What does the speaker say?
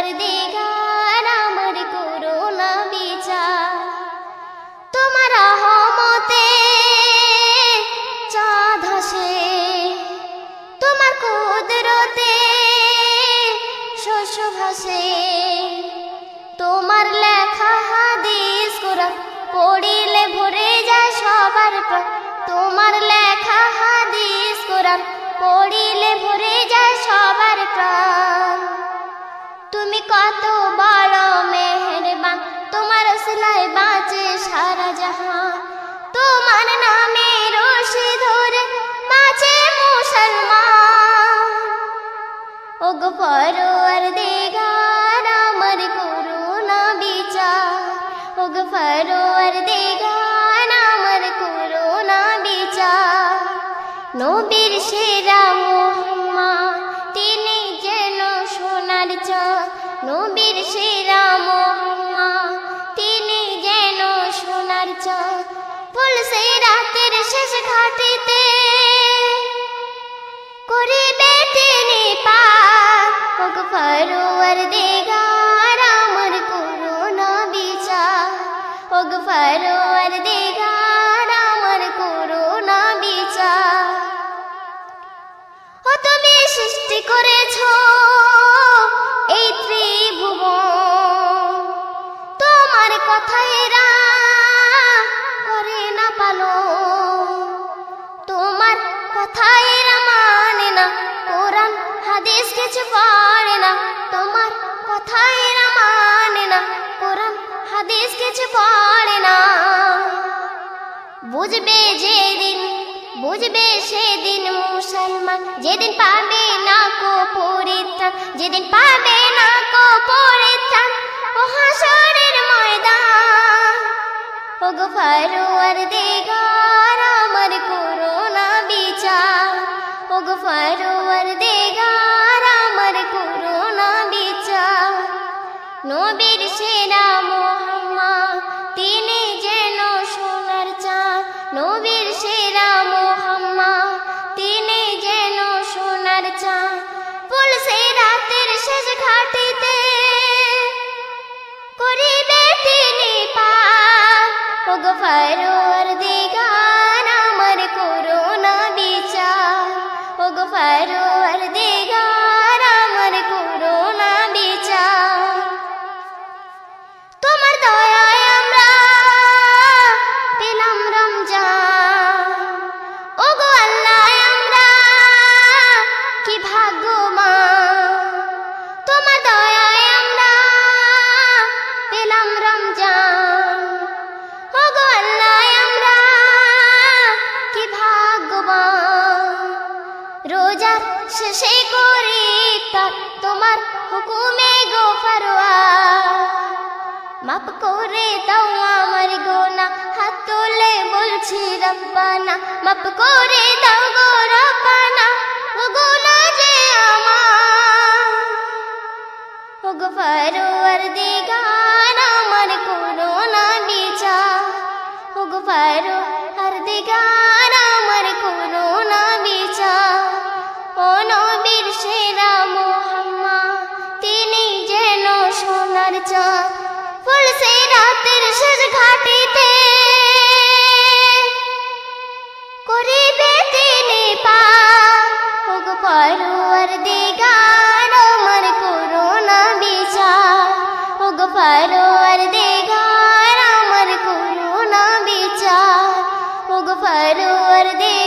ফারুয়ার দিগার আমার করুণা বিচার। তোমার রহমতে চাঁদ হাসে তোমার কুদরতে শস্য ভাসে তোমার লেখা হাদিস কোরআন পড়িলে ভরে যায় সবার প্রাণ। তোমার লেখা হাদিস কোরআন পড়িলে ভরে যায় সবার প্রাণ। তুমি কত বড় মেহেরবান, তোমার সিলাই বাঁচে সারা জাহান। তোমার নামে রশি ধরে বাঁচে মুসলমান। ওগো ফরোয়ার দেগার, আমার করুণা বিচার। ওগো ফরোয়ার দেগার, আমার করুণা বিচার। নবীর সেরা সেরা মোহাম্মদ তিনি যেন সোনার চাঁদ পুলসে রাতের শেষ ঘাটিতে। করিবে তিনি পার ওগো ফরোয়ার দেগার আমার করুণা বিচার। ওগো ফরোয়ার দেগার আমার করুণা বিচার। ও তুমি সৃষ্টি করেছ কিছু পড়ে না। বুঝবে যেদিন, বুঝবে সেদিন মুসলমান। যেদিন পাবে না কো পরিত্রাণ যেদিন পাবে না কো পরিত্রাণ ও হাসরের ময়দান। ও গো ফারুয়ার দেগার আমার করোনা বিচার। ও গো ফারুয়ার দেগার আমার করোনা বিচার। নবীর সেরা তিনি যেন সোনার চাঁদ, নবীর সেরা মোহাম্মা তিনি যেন সোনার চাঁদ পুলসে রাতের শেষ ঘাটিতে। করিবে তিনি পার ওগো রোজার শেষে করি তার, তোমার হুকুমে গো ফরোয়া। মাপ করে দাও আমার গোনা, হাত তুলে বলছি রব্বানা। মাপ করে দাও গো রব্বানা, ও গোনা যে আমার। ও গো ফরোয়ার দিগার আমার করোনা বিচার। ও গো ফরোয়ার দিগার আমার সরোবর দে